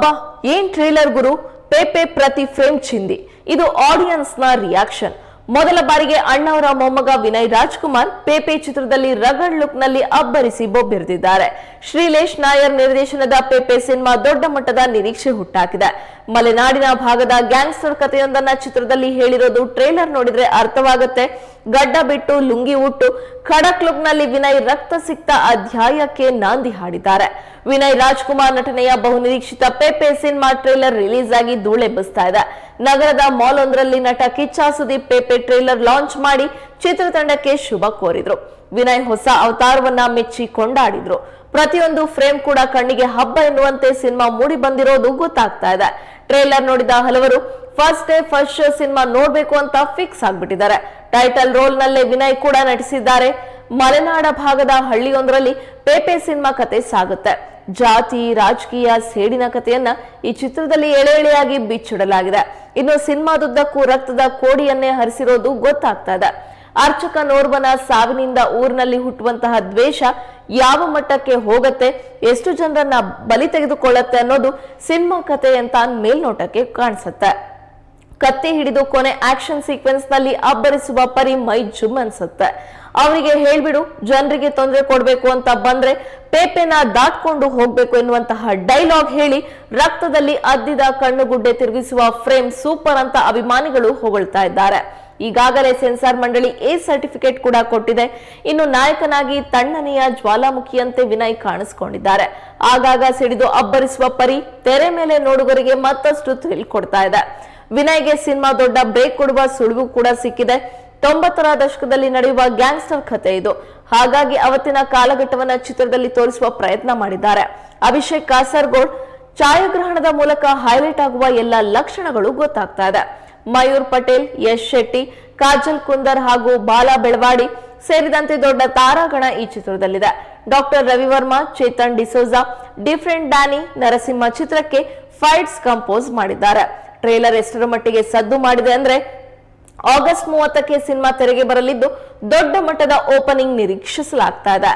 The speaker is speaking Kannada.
ಅಬ್ಬಾ, ಏನ್ ಟ್ರೇಲರ್ ಗುರು? ಪೇಪೆ ಪ್ರತಿ ಫ್ರೇಮ್ ಚಿಂದಿ. ಇದು ಆಡಿಯನ್ಸ್ನ ರಿಯಾಕ್ಷನ್ ಮೊದಲ ಬಾರಿಗೆ ಅಣ್ಣವರ ಮೊಮ್ಮಗ ವಿನಯ್ ರಾಜ್ಕುಮಾರ್ ಪೇಪೆ ಚಿತ್ರದಲ್ಲಿ ರಗಡ್ ಲುಕ್ನಲ್ಲಿ ಅಬ್ಬರಿಸಿ ಬೊಬ್ಬಿರಿದಿದ್ದಾರೆ. ಶ್ರೀಲೇಶ್ ನಾಯರ್ ನಿರ್ದೇಶನದ ಪೇಪೆ ಸಿನಿಮಾ ದೊಡ್ಡ ಮಟ್ಟದ ನಿರೀಕ್ಷೆ ಹುಟ್ಟಾಕಿದೆ. ಮಲೆನಾಡಿನ ಭಾಗದ ಗ್ಯಾಂಗ್ಸ್ಟರ್ ಕಥೆಯೊಂದನ್ನ ಚಿತ್ರದಲ್ಲಿ ಹೇಳಿರೋದು ಟ್ರೇಲರ್ ನೋಡಿದ್ರೆ ಅರ್ಥವಾಗುತ್ತೆ. ಗಡ್ಡ ಬಿಟ್ಟು ಲುಂಗಿ ಉಟ್ಟು ಖಡಕ್ ಲುಕ್ನಲ್ಲಿ ವಿನಯ್ ರಕ್ತ ಸಿಕ್ತ ಅಧ್ಯಾಯಕ್ಕೆ ನಾಂದಿ ಹಾಡಿದ್ದಾರೆ. ವಿನಯ್ ರಾಜ್ಕುಮಾರ್ ನಟನೆಯ ಬಹುನಿರೀಕ್ಷಿತ ಪೇಪೆ ಸಿನಿಮಾ ಟ್ರೇಲರ್ ರಿಲೀಸ್ ಆಗಿ ಧೂಳೆಬ್ಬಿಸ್ತಾ ಇದೆ. ನಗರದ ಮಾಲ್ ಒಂದರಲ್ಲಿ ನಟ Kiccha Sudeep Pepe trailer launch ಮಾಡಿ ಚಿತ್ರತಂಡಕ್ಕೆ ಶುಭ ಕೋರಿದ್ರು. ವಿನಯ್ ಹೊಸ ಅವತಾರವನ್ನ ಮೆಚ್ಚಿ ಕೊಂಡಾಡಿದ್ರು. ಪ್ರತಿಯೊಂದು ಫ್ರೇಮ್ ಕೂಡ ಕಣ್ಣಿಗೆ ಹಬ್ಬ ಎನ್ನುವಂತೆ ಸಿನಿಮಾ ಮೂಡಿ ಬಂದಿರೋದು ಗೊತ್ತಾಗ್ತಾ ಇದೆ. ಟ್ರೇಲರ್ ನೋಡಿದ ಹಲವರು first day first show cinema ನೋಡ್ಬೇಕು ಅಂತ ಫಿಕ್ಸ್ ಆಗ್ಬಿಟ್ಟಿದ್ದಾರೆ. ಟೈಟಲ್ ರೋಲ್ ನಲ್ಲೇ ವಿನಯ್ ಕೂಡ ನಟಿಸಿದ್ದಾರೆ. ಮಲೆನಾಡ ಭಾಗದ ಹಳ್ಳಿಯೊಂದರಲ್ಲಿ ಪೇಪೆ ಸಿನಿಮಾ ಕತೆ ಸಾಗುತ್ತೆ. ಜಾತಿ, ರಾಜಕೀಯ, ಸೇಡಿನ ಕಥೆಯನ್ನ ಈ ಚಿತ್ರದಲ್ಲಿ ಎಳೆ ಎಳೆಯಾಗಿ ಬಿಚ್ಚಿಡಲಾಗಿದೆ. ಇನ್ನು ಸಿನಿಮಾದುದ್ದಕ್ಕೂ ರಕ್ತದ ಕೋಡಿಯನ್ನೇ ಹರಿಸಿರೋದು ಗೊತ್ತಾಗ್ತಾ ಇದೆ. ಅರ್ಚಕನೋರ್ವನ ಸಾವಿನಿಂದ ಊರಿನಲ್ಲಿ ಹುಟ್ಟುವಂತಹ ದ್ವೇಷ ಯಾವ ಮಟ್ಟಕ್ಕೆ ಹೋಗತ್ತೆ, ಎಷ್ಟು ಜನರನ್ನ ಬಲಿ ತೆಗೆದುಕೊಳ್ಳತ್ತೆ ಅನ್ನೋದು ಸಿನಿಮಾ ಕತೆ ಅಂತ ಮೇಲ್ನೋಟಕ್ಕೆ ಕಾಣಿಸುತ್ತೆ. ಕತ್ತಿ ಹಿಡಿದು ಕೊನೆ ಆಕ್ಷನ್ ಸೀಕ್ವೆನ್ಸ್ನಲ್ಲಿ ಅಬ್ಬರಿಸುವ ಪರಿ ಮೈ ಜುಮ್ ಅನ್ಸುತ್ತೆ. ಅವರಿಗೆ ಹೇಳ್ಬಿಡು, ಜನರಿಗೆ ತೊಂದರೆ ಕೊಡಬೇಕು ಅಂತ ಬಂದ್ರೆ ಪೇಪೆನ ದಾಟ್ಕೊಂಡು ಹೋಗ್ಬೇಕು ಎನ್ನುವಂತಹ ಡೈಲಾಗ್ ಹೇಳಿ ರಕ್ತದಲ್ಲಿ ಅದ್ದಿದ ಕಣ್ಣುಗುಡ್ಡೆ ತಿರುಗಿಸುವ ಫ್ರೇಮ್ ಸೂಪರ್ ಅಂತ ಅಭಿಮಾನಿಗಳು ಹೊಗಳ್ತಾ ಇದ್ದಾರೆ. ಈಗಾಗಲೇ ಸೆನ್ಸಾರ್ ಮಂಡಳಿ ಎ ಸರ್ಟಿಫಿಕೇಟ್ ಕೂಡ ಕೊಟ್ಟಿದೆ. ಇನ್ನು ನಾಯಕನಾಗಿ ತಣ್ಣನೆಯ ಜ್ವಾಲಾಮುಖಿಯಂತೆ ವಿನಯ್ ಕಾಣಿಸಿಕೊಂಡಿದ್ದಾರೆ. ಆಗಾಗ ಸಿಡಿದು ಅಬ್ಬರಿಸುವ ಪರಿ ತೆರೆ ಮೇಲೆ ನೋಡುಗರಿಗೆ ಮತ್ತಷ್ಟು ಥ್ರಿಲ್ ಕೊಡ್ತಾ ಇದೆ. ವಿನಯ್ಗೆ ಸಿನಿಮಾ ದೊಡ್ಡ ಬ್ರೇಕ್ ಕೊಡುವ ಸುಳಿವು ಕೂಡ ಸಿಕ್ಕಿದೆ. ತೊಂಬತ್ತರ ದಶಕದಲ್ಲಿ ನಡೆಯುವ ಗ್ಯಾಂಗ್ಸ್ಟರ್ ಕಥೆ ಇದು. ಹಾಗಾಗಿ ಅವತ್ತಿನ ಕಾಲಘಟ್ಟವನ್ನ ಚಿತ್ರದಲ್ಲಿ ತೋರಿಸುವ ಪ್ರಯತ್ನ ಮಾಡಿದ್ದಾರೆ. ಅಭಿಷೇಕ್ ಕಾಸರ್ಗೋಡ್ ಛಾಯಾಗ್ರಹಣದ ಮೂಲಕ ಹೈಲೈಟ್ ಆಗುವ ಎಲ್ಲ ಲಕ್ಷಣಗಳು ಗೊತ್ತಾಗ್ತಾ ಇದೆ. ಮಯೂರ್ ಪಟೇಲ್, ಯಶ್ ಶೆಟ್ಟಿ, ಕಾಜಲ್ ಕುಂದರ್ ಹಾಗೂ ಬಾಲಾ ಬೆಳವಾಡಿ ಸೇರಿದಂತೆ ದೊಡ್ಡ ತಾರಾಗಣ ಈ ಚಿತ್ರದಲ್ಲಿದೆ. Doctor Ravivarma, Chetan D'Souza, different Danny Narasimha ಚಿತ್ರಕ್ಕೆ ಫೈಟ್ಸ್ ಕಂಪೋಸ್ ಮಾಡಿದ್ದಾರೆ. ಟ್ರೇಲರ್ ಎಷ್ಟರ ಮಟ್ಟಿಗೆ ಸದ್ದು ಮಾಡಿದೆ ಅಂದ್ರೆ ಆಗಸ್ಟ್ ಮೂವತ್ತಕ್ಕೆ ಸಿನಿಮಾ ತೆರೆಗೆ ಬರಲಿದ್ದು ದೊಡ್ಡ ಮಟ್ಟದ ಓಪನಿಂಗ್ ನಿರೀಕ್ಷಿಸಲಾಗ್ತಾ ಇದೆ.